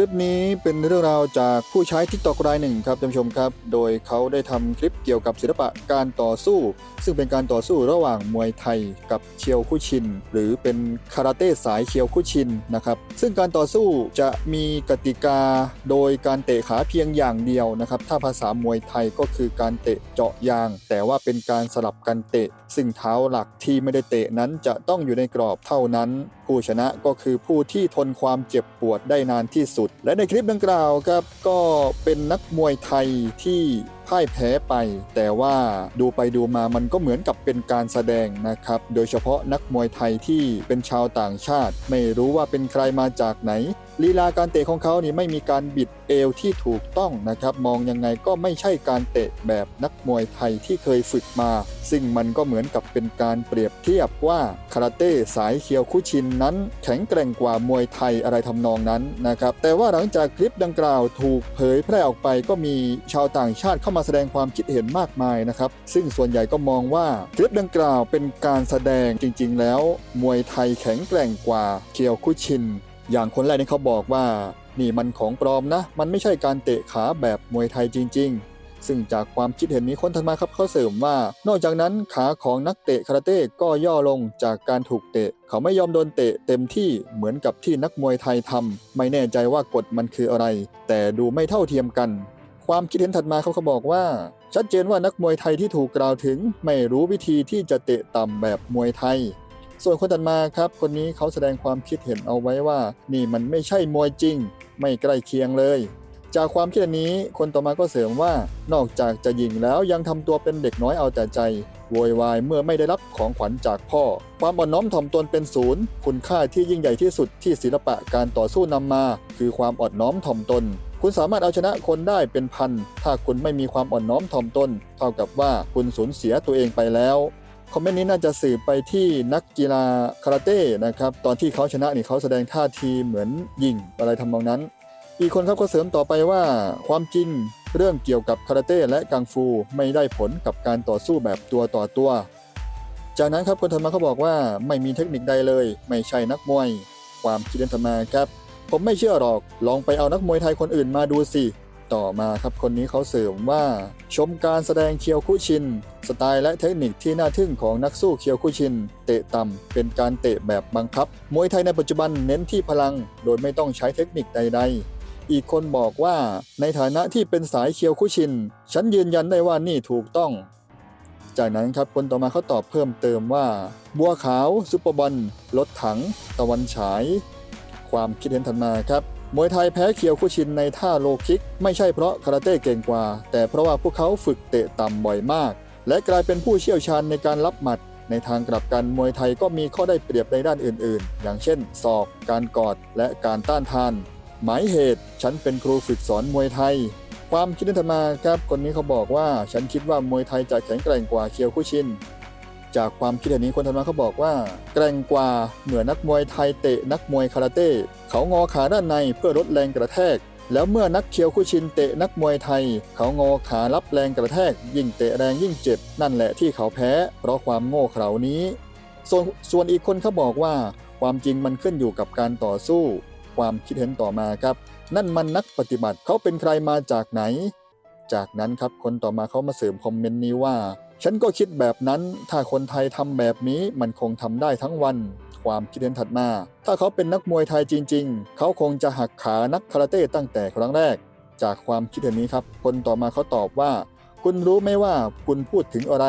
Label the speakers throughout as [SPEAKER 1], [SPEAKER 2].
[SPEAKER 1] ลิปนี้เป็นเรื่องราวจากผู้ใช้ทิกตอกรายหนึ่งครับท่านผู้ชมครับ โดยเขาได้ทำคลิปเกี่ยวกับศิลปะการต่อสู้ ซึ่งเป็นการต่อสู้ระหว่างมวยไทยกับเคียวคุชิน หรือเป็นคาราเต้สายเคียวคุชินนะครับ ซึ่งการต่อสู้จะมีกติกาโดยการเตะขาเพียงอย่างเดียวนะครับ ถ้าภาษามวยไทยก็คือการเตะเจาะยาง แต่ว่าเป็นการสลับกันเตะ ซึ่งเท้าหลักที่ไม่ได้เตะนั้นจะต้องอยู่ในกรอบเท่านั้น ผู้ชนะก็คือผู้ที่ทนความเจ็บปวดได้นานที่สุด และในคลิปดังกล่าวครับก็เป็นนักมวยไทยที่ พ่ายแพ้ไป แต่ว่าดูไปดูมามันก็เหมือนกับเป็นการแสดงนะครับ โดยเฉพาะนักมวยไทยที่เป็นชาวต่างชาติ ไม่รู้ว่าเป็นใครมาจากไหนลีลาการเตะของเขานี่ไม่มีการบิดเอวที่ถูกต้องนะครับ มองยังไงก็ไม่ใช่การเตะแบบนักมวยไทยที่เคยฝึกมา ซึ่งมันก็เหมือนกับเป็นการเปรียบเทียบว่าคาราเต้สายเคียวคุชินนั้น แข็งแกร่งกว่ามวยไทยอะไรทำนองนั้นนะครับแต่ว่าหลังจากคลิปดังกล่าวถูกเผยแพร่ออกไปก็มีชาวต่างชาติเข้ามาแสดงความคิดเห็นมากมายนะครับ ซึ่งส่วนใหญ่ก็มองว่าคลิปดังกล่าวเป็นการแสดงจริง ๆ แล้ว มวยไทยแข็งแกร่งกว่าเคียวคุชิน อย่างคนแรกนี่เขาบอกว่า นี่มันของปลอมนะ มันไม่ใช่การเตะขาแบบมวยไทยจริง ๆซึ่งจากความคิดเห็นนี้คนถัดมาครับเขาเสริมว่า นอกจากนั้นขาของนักเตะคาราเต้ก็ย่อลงจากการถูกเตะ เขาไม่ยอมโดนเตะเต็มที่เหมือนกับที่นักมวยไทยทำไม่แน่ใจว่ากฎมันคืออะไร แต่ดูไม่เท่าเทียมกัน ความคิดเห็นถัดมาเขาเขาบอกว่า ชัดเจนว่านักมวยไทยที่ถูกกล่าวถึง ไม่รู้วิธีที่จะเตะต่ำแบบมวยไทย ส่วนคนถัดมาครับ คนนี้เขาแสดงความคิดเห็นเอาไว้ว่า นี่มันไม่ใช่มวยจริง ไม่ใกล้เคียงเลย จากความคิดนนี้คนต่อมาก็เสริมว่า นอกจากจะยิงแล้วยังทำตัวเป็นเด็กน้อยเอาแต่ใจโวยวายเมื่อไม่ได้รับของขวัญจากพ่อ ความอ่อนน้อมถ่อมตนเป็นศูนย์ คุณค่าที่ยิ่งใหญ่ที่สุดที่ศิลปะการต่อสู้นำมา คือความอ่อนน้อมถ่อมตน คุณสามารถเอาชนะคนได้เป็นพัน ถ้าคุณไม่มีความอ่อนน้อมถ่อมตน เท่ากับว่าคุณสูญเสียตัวเองไปแล้ว คอมเมนต์นี้น่าจะสื่อไปที่นักกีฬาคาราเต้นะครับ ตอนที่เขาชนะนี่เขาแสดงท่าทีเหมือนยิงอะไรทำนองนั้น อีกคนครับก็เสริมต่อไปว่า ความจริงเรื่องเกี่ยวกับคาราเต้และกังฟูไม่ได้ผลกับการต่อสู้แบบตัวต่อตัว จากนั้นครับคนถัดมาเขาบอกว่าไม่มีเทคนิคใดเลย ไม่ใช่นักมวย ความคิดเห็นถัดมาครับ ผมไม่เชื่อหรอก ลองไปเอานักมวยไทยคนอื่นมาดูสิ ต่อมาครับคนนี้เขาเสริมว่า ชมการแสดงเคียวคุชิน สไตล์และเทคนิคที่น่าทึ่งของนักสู้เคียวคุชิน เตะต่ำเป็นการเตะแบบบังคับ มวยไทยในปัจจุบันเน้นที่พลัง โดยไม่ต้องใช้เทคนิคใด ๆอีกคนบอกว่าในฐานะที่เป็นสายเคียวคุชิน ฉันยืนยันได้ว่านี่ถูกต้อง จากนั้นครับคนต่อมาเขาตอบเพิ่มเติมว่า บัวขาวซุปเปอร์บอลรถถัง ตะวันฉาย ความคิดเห็นถัดมาครับมวยไทยแพ้เคียวคุชินในท่าโลคิก ไม่ใช่เพราะคาราเต้เก่งกว่า แต่เพราะว่าพวกเขาฝึกเตะต่ำบ่อยมาก และกลายเป็นผู้เชี่ยวชาญในการรับหมัด ในทางกลับกันมวยไทยก็มีข้อได้เปรียบในด้านอื่นๆ อย่างเช่น ศอก การกอด และการต้านทาน หมายเหตุฉันเป็นครูฝึกสอนมวยไทย ความคิดเห็นถัดมาครับคนนี้เขาบอกว่า ฉันคิดว่ามวยไทยจะแข็งแกร่งกว่าเคียวคุชิน จากความคิดเห็นนี้คนถัดมาเขาบอกว่า แกร่งกว่าเหมือนนักมวยไทยเตะนักมวยคาราเต้เขางอขาด้านในเพื่อลดแรงกระแทก แล้วเมื่อนักเคียวคุชินเตะนักมวยไทย เขางอขารับแรงกระแทก ยิ่งเตะแรงยิ่งเจ็บ นั่นแหละที่เขาแพ้ เพราะความโง่เขลานี้ ส่วนส่วนอีกคนเขาบอกว่า ความจริงมันขึ้นอยู่กับการต่อสู้ ความคิดเห็นต่อมาครับ นั่นมันนักปฏิบัติเขาเป็นใครมาจากไหน จากนั้นครับคนต่อมาเขามาเสริมคอมเมนต์นี้ว่า ฉันก็คิดแบบนั้น ถ้าคนไทยทำแบบนี้มันคงทำได้ทั้งวัน ความคิดเห็นถัดมา ถ้าเขาเป็นนักมวยไทยจริง ๆ เขาคงจะหักขานักคาราเต้ตั้งแต่ครั้งแรก จากความคิดเห็นนี้ครับ คนต่อมาเขาตอบว่า คุณรู้ไหมว่าคุณพูดถึงอะไร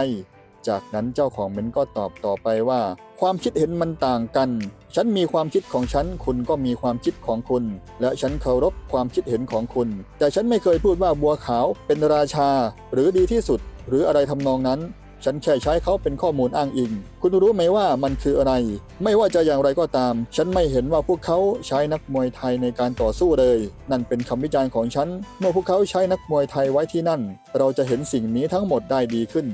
[SPEAKER 1] จากนั้นเจ้าของเมนก็ตอบต่อไปว่า ความคิดเห็นมันต่างกัน ฉันมีความคิดของฉัน คุณก็มีความคิดของคุณ และฉันเคารพความคิดเห็นของคุณ แต่ฉันไม่เคยพูดว่าบัวขาวเป็นราชา หรือดีที่สุด หรืออะไรทำนองนั้น ฉันแค่ใช้เขาเป็นข้อมูลอ้างอิง คุณรู้ไหมว่ามันคืออะไร ไม่ว่าจะอย่างไรก็ตาม ฉันไม่เห็นว่าพวกเขาใช้นักมวยไทยในการต่อสู้เลย นั่นเป็นคำวิจารณ์ของฉัน เมื่อพวกเขาใช้นักมวยไทยไว้ที่นั่น เราจะเห็นสิ่งนี้ทั้งหมดได้ดีขึ้น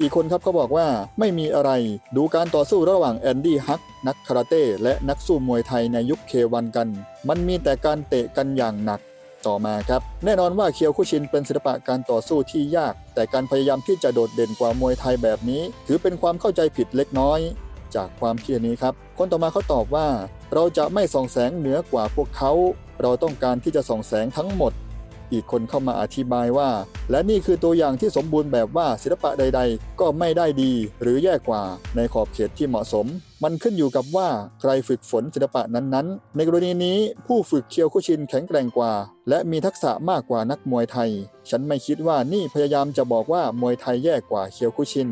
[SPEAKER 1] อีกคนครับเขาบอกว่าไม่มีอะไรดูการต่อสู้ระหว่างแอนดี้ฮักนักคาราเต้และนักสู้มวยไทยในยุคเควันกัน มันมีแต่การเตะกันอย่างหนัก ต่อมาครับ แน่นอนว่าเคียวคุชินเป็นศิลปะการต่อสู้ที่ยาก แต่การพยายามที่จะโดดเด่นกว่ามวยไทยแบบนี้ ถือเป็นความเข้าใจผิดเล็กน้อย จากความคิดนี้ครับ คนต่อมาเขาตอบว่า เราจะไม่ส่องแสงเหนือกว่าพวกเขา เราต้องการที่จะส่องแสงทั้งหมด อีกคนเข้ามาอธิบายว่า และนี่คือตัวอย่างที่สมบูรณ์แบบว่าศิลปะใด ๆ ก็ไม่ได้ดี หรือแย่กว่าในขอบเขตที่เหมาะสม มันขึ้นอยู่กับว่าใครฝึกฝนศิลปะนั้นๆ ในกรณีนี้ผู้ฝึกเคียวคุชินแข็งแกร่งกว่า และมีทักษะมากกว่านักมวยไทย ฉันไม่คิดว่านี่พยายามจะบอกว่ามวยไทยแย่กว่าเคียวคุชิน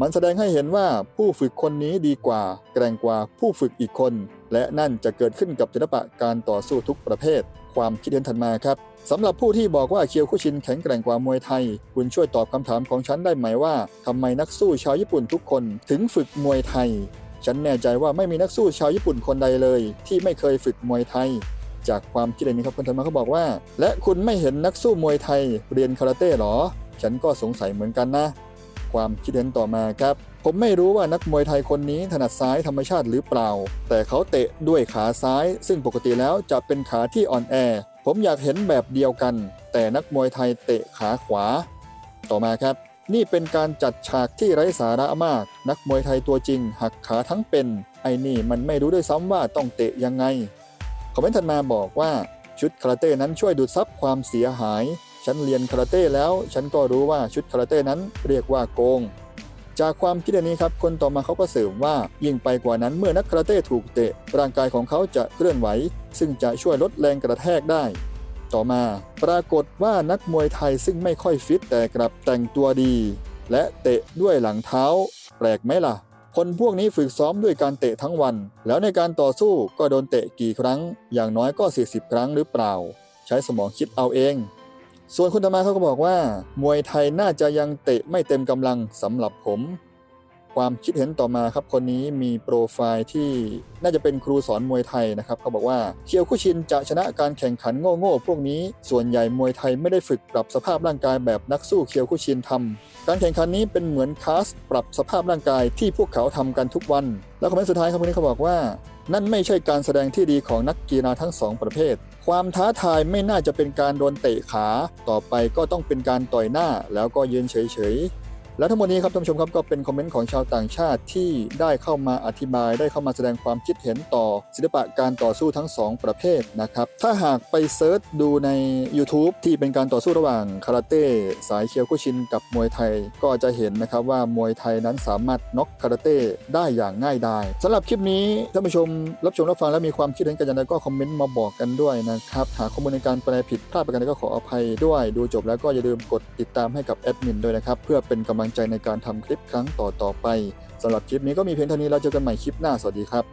[SPEAKER 1] มันแสดงให้เห็นว่าผู้ฝึกคนนี้ดีกว่า แกร่งกว่าผู้ฝึกอีกคน และนั่นจะเกิดขึ้นกับศิลปะการต่อสู้ทุกประเภท ความคิดเห็นถัดมาครับสำหรับผู้ที่บอกว่าเคียวคุชินแข็งแกร่งกว่ามวยไทย คุณช่วยตอบคำถามของฉันได้ไหมว่าทำไมนักสู้ชาวญี่ปุ่นทุกคนถึงฝึกมวยไทย ฉันแน่ใจว่าไม่มีนักสู้ชาวญี่ปุ่นคนใดเลย ที่ไม่เคยฝึกมวยไทย จากความคิดเห็นนี้ครับคนถัดมาเขาบอกว่า และคุณไม่เห็นนักสู้มวยไทย เรียนคาราเต้หรอ ฉันก็สงสัยเหมือนกันนะ ความคิดเห็นต่อมาครับ ผมไม่รู้ว่านักมวยไทยคนนี้ถนัดซ้ายธรรมชาติหรือเปล่า แต่เขาเตะด้วยขาซ้าย ซึ่งปกติแล้วจะเป็นขาที่อ่อนแอ ผมอยากเห็นแบบเดียวกัน แต่นักมวยไทยเตะขาขวา ต่อมาครับ นี่เป็นการจัดฉากที่ไร้สาระมาก นักมวยไทยตัวจริง หักขาทั้งเป็น ไอ้นี่มันไม่รู้ด้วยซ้ำว่าต้องเตะยังไง คอมเมนต์ถัดมาบอกว่าชุดคาราเต้นั้นช่วยดูดซับความเสียหาย ฉันเรียนคาราเต้แล้ว ฉันก็รู้ว่าชุดคาราเต้นั้นเรียกว่าโกง จากความคิดนนี้ครับคนต่อมาเขาก็เสริมว่ายิ่งไปกว่านั้นเมื่อนักคาราเต้ถูกเตะ ร่างกายของเขาจะเคลื่อนไหว ซึ่งจะช่วยลดแรงกระแทกได้ ต่อมา ปรากฏว่านักมวยไทยซึ่งไม่ค่อยฟิตแต่กลับแต่งตัวดี และเตะด้วยหลังเท้า แปลกไหมล่ะ คนพวกนี้ฝึกซ้อมด้วยการเตะทั้งวัน แล้วในการต่อสู้ก็โดนเตะกี่ครั้ง อย่างน้อยก็ 40 ครั้งหรือเปล่า ใช้สมองคิดเอาเอง ส่วนคุณธรรมาเขาก็บอกว่า มวยไทยน่าจะยังเตะไม่เต็มกำลังสำหรับผม ความคิดเห็นต่อมาครับคนนี้มีโปรไฟล์ที่น่าจะเป็นครูสอนมวยไทยนะครับเขาบอกว่าเคียวคุชินจะชนะการแข่งขันโง่ๆพวกนี้ ส่วนใหญ่มวยไทยไม่ได้ฝึกปรับสภาพร่างกายแบบนักสู้เคียวคุชินทำการแข่งขันนี้เป็นเหมือนคลาสปรับสภาพร่างกายที่พวกเขาทำกันทุกวัน แล้วคอมเมนต์สุดท้ายครับคนนี้เขาบอกว่า นั่นไม่ใช่การแสดงที่ดีของนักกีฬาทั้งสองประเภท ความท้าทายไม่น่าจะเป็นการโดนเตะขา ต่อไปก็ต้องเป็นการต่อยหน้าแล้วก็ยืนเฉยๆ และทั้งหมดนี้ครับท่านผู้ชมครับก็เป็นคอมเมนต์ของชาวต่างชาติที่ได้เข้ามาอธิบาย ได้เข้ามาแสดงความคิดเห็นต่อ ศิลปะการต่อสู้ทั้งสองประเภทนะครับถ้าหากไปเซิร์ชดูใน YouTube ที่เป็นการต่อสู้ระหว่างคาราเต้สายเคียวคุชินกับมวยไทย ก็จะเห็นนะครับว่ามวยไทยนั้นสามารถน็อกคาราเต้ได้อย่างง่ายดายสำหรับคลิปนี้ท่านผู้ชมรับชมรับฟังและมีความคิดเห็นกันอย่างไรก็คอมเมนต์มาบอกกันด้วยนะครับหากข้อมูลในการแปลผิดพลาดประการใดก็ขออภัยด้วย ดูจบแล้วก็อย่าลืมกดติดตามให้กับแอดมินด้วยนะครับเพื่อเป็นกำลังใจในการทำคลิปครั้งต่อๆไปสำหรับคลิปนี้ก็มีเพียงเท่านี้แล้วเจอกันใหม่คลิปหน้าสวัสดีครับ